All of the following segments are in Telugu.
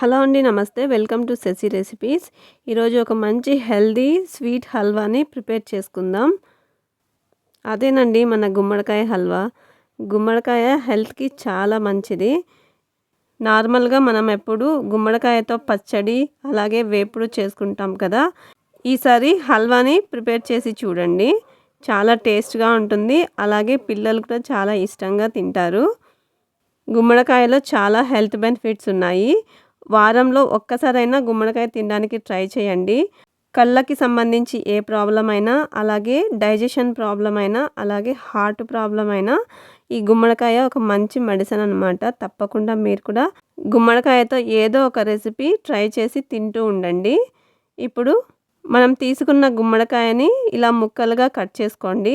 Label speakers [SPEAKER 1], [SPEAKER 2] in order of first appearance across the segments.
[SPEAKER 1] హలో అండి నమస్తే. వెల్కమ్ టు సెసి రెసిపీస్. ఈరోజు ఒక మంచి హెల్దీ స్వీట్ హల్వాని ప్రిపేర్ చేసుకుందాం. అదేనండి మన గుమ్మడికాయ హల్వా. గుమ్మడికాయ హెల్త్కి చాలా మంచిది. నార్మల్గా మనం ఎప్పుడు గుమ్మడికాయతో పచ్చడి అలాగే వేపుడు చేసుకుంటాం కదా. ఈసారి హల్వాని ప్రిపేర్ చేసి చూడండి. చాలా టేస్ట్గా ఉంటుంది. అలాగే పిల్లలు కూడా చాలా ఇష్టంగా తింటారు. గుమ్మడికాయలో చాలా హెల్త్ బెనిఫిట్స్ ఉన్నాయి. వారంలో ఒక్కసారైనా గుమ్మడికాయ తినడానికి ట్రై చేయండి. కళ్ళకి సంబంధించి ఏ ప్రాబ్లం అయినా అలాగే డైజెషన్ ప్రాబ్లం అయినా అలాగే హార్ట్ ప్రాబ్లం అయినా ఈ గుమ్మడికాయ ఒక మంచి మెడిసిన్ అనమాట తప్పకుండా మీరు కూడా గుమ్మడికాయతో ఏదో ఒక రెసిపీ ట్రై చేసి తింటూ ఉండండి. ఇప్పుడు మనం తీసుకున్న గుమ్మడికాయని ఇలా ముక్కలుగా కట్ చేసుకోండి.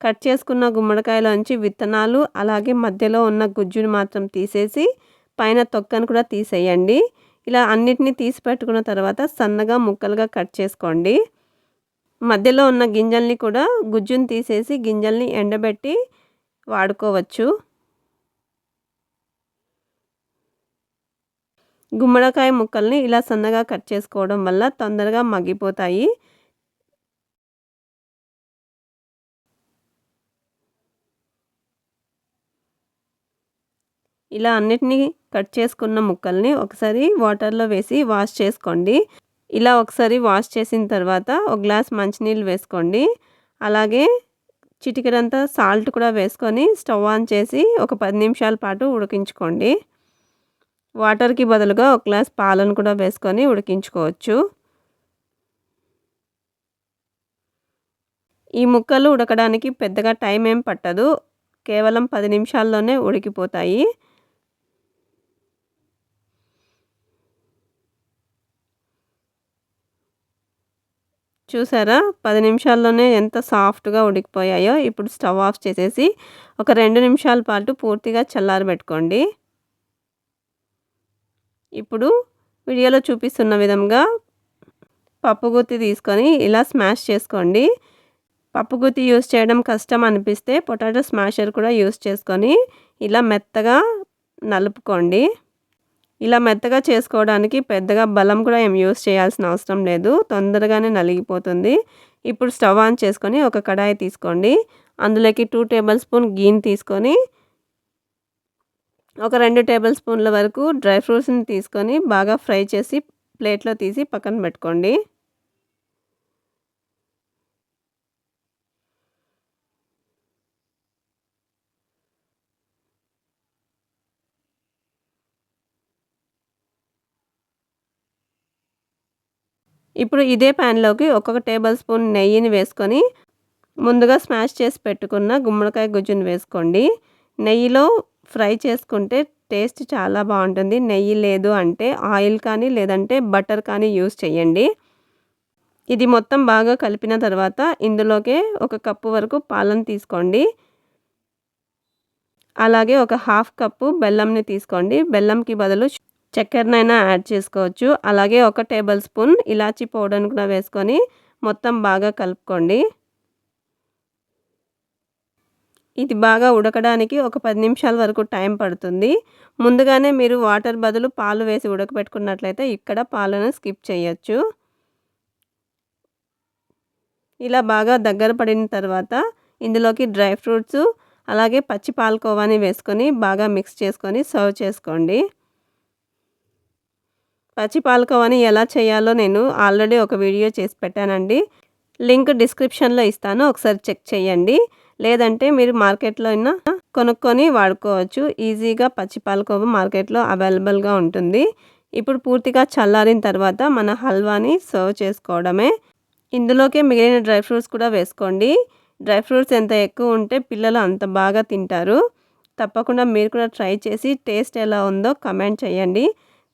[SPEAKER 1] కట్ చేసుకున్న గుమ్మడికాయలోంచి విత్తనాలు అలాగే మధ్యలో ఉన్న గుజ్జును మాత్రం తీసేసి పైన తొక్కను కూడా తీసేయండి. ఇలా అన్నిటినీ తీసి పెట్టుకున్న తర్వాత సన్నగా ముక్కలుగా కట్ చేసుకోండి. మధ్యలో ఉన్న గింజల్ని కూడా గుజ్జుని తీసేసి గింజల్ని ఎండబెట్టి వాడుకోవచ్చు. గుమ్మడికాయ ముక్కల్ని ఇలా సన్నగా కట్ చేసుకోవడం వల్ల తొందరగా మగ్గిపోతాయి. ఇలా అన్నిటినీ కట్ చేసుకున్న ముక్కల్ని ఒకసారి వాటర్లో వేసి వాష్ చేసుకోండి. ఇలా ఒకసారి వాష్ చేసిన తర్వాత ఒక గ్లాస్ మంచినీళ్ళు వేసుకోండి. అలాగే చిటికెడంతా సాల్ట్ కూడా వేసుకొని స్టవ్ ఆన్ చేసి ఒక పది నిమిషాల పాటు ఉడికించుకోండి. వాటర్కి బదులుగా ఒక గ్లాస్ పాలను కూడా వేసుకొని ఉడికించుకోవచ్చు. ఈ ముక్కలు ఉడకడానికి పెద్దగా టైం ఏం పట్టదు. కేవలం పది నిమిషాల్లోనే ఉడికిపోతాయి. చూసారా? పది నిమిషాల్లోనే ఎంత సాఫ్ట్గా ఉడికిపోయాయో ఇప్పుడు స్టవ్ ఆఫ్ చేసేసి ఒక రెండు నిమిషాల పాటు పూర్తిగా చల్లారబెట్టుకోండి. ఇప్పుడు వీడియోలో చూపిస్తున్న విధంగా పప్పుగుత్తి తీసుకొని ఇలా స్మాష్ చేసుకోండి. పప్పుగుత్తి యూస్ చేయడం కష్టం అనిపిస్తే పొటాటో స్మాషర్ కూడా యూస్ చేసుకొని ఇలా మెత్తగా నలుపుకోండి. ఇలా మెత్తగా చేసుకోవడానికి పెద్దగా బలం కూడా ఏం యూస్ చేయాల్సిన అవసరం లేదు. తొందరగానే నలిగిపోతుంది. ఇప్పుడు స్టవ్ ఆన్ చేసుకొని ఒక కడాయి తీసుకోండి. అందులోకి టూ టేబుల్ స్పూన్ గీని తీసుకొని ఒక రెండు టేబుల్ స్పూన్ల వరకు డ్రై ఫ్రూట్స్ని తీసుకొని బాగా ఫ్రై చేసి ప్లేట్లో తీసి పక్కన పెట్టుకోండి. ఇప్పుడు ఇదే ప్యాన్లోకి ఒక్కొక్క టేబుల్ స్పూన్ నెయ్యిని వేసుకొని ముందుగా స్మాష్ చేసి పెట్టుకున్న గుమ్మడికాయ గుజ్జుని వేసుకోండి. నెయ్యిలో ఫ్రై చేసుకుంటే టేస్ట్ చాలా బాగుంటుంది. నెయ్యి లేదు అంటే ఆయిల్ కానీ లేదంటే బటర్ కానీ యూస్ చేయండి. ఇది మొత్తం బాగా కలిపిన తర్వాత ఇందులోకే ఒక కప్పు వరకు పాలను తీసుకోండి. అలాగే ఒక హాఫ్ కప్పు బెల్లంని తీసుకోండి. బెల్లంకి బదులు చక్కెరనైనా యాడ్ చేసుకోవచ్చు. అలాగే ఒక టేబుల్ స్పూన్ ఇలాచీ పౌడర్ని కూడా వేసుకొని మొత్తం బాగా కలుపుకోండి. ఇది బాగా ఉడకడానికి ఒక పది నిమిషాల వరకు టైం పడుతుంది. ముందుగానే మీరు వాటర్ బదులు పాలు వేసి ఉడకబెట్టుకున్నట్లయితే ఇక్కడ పాలను స్కిప్ చేయొచ్చు. ఇలా బాగా దగ్గర పడిన తర్వాత ఇందులోకి డ్రై ఫ్రూట్స్ అలాగే పచ్చి పాలకోవాని వేసుకొని బాగా మిక్స్ చేసుకొని సర్వ్ చేసుకోండి. పచ్చి పాలకోవాని ఎలా చేయాలో నేను ఆల్రెడీ ఒక వీడియో చేసి పెట్టానండి. లింక్ డిస్క్రిప్షన్లో ఇస్తాను ఒకసారి చెక్ చేయండి. లేదంటే మీరు మార్కెట్లో అయినా కొనుక్కొని వాడుకోవచ్చు. ఈజీగా పచ్చి పాలకోవ మార్కెట్లో అవైలబుల్గా ఉంటుంది. ఇప్పుడు పూర్తిగా చల్లారిన తర్వాత మన హల్వాని సర్వ్ చేసుకోవడమే. ఇందులోకే మిగిలిన డ్రై ఫ్రూట్స్ కూడా వేసుకోండి. డ్రై ఫ్రూట్స్ ఎంత ఎక్కువ ఉంటే పిల్లలు అంత బాగా తింటారు. తప్పకుండా మీరు కూడా ట్రై చేసి టేస్ట్ ఎలా ఉందో కమెంట్ చేయండి.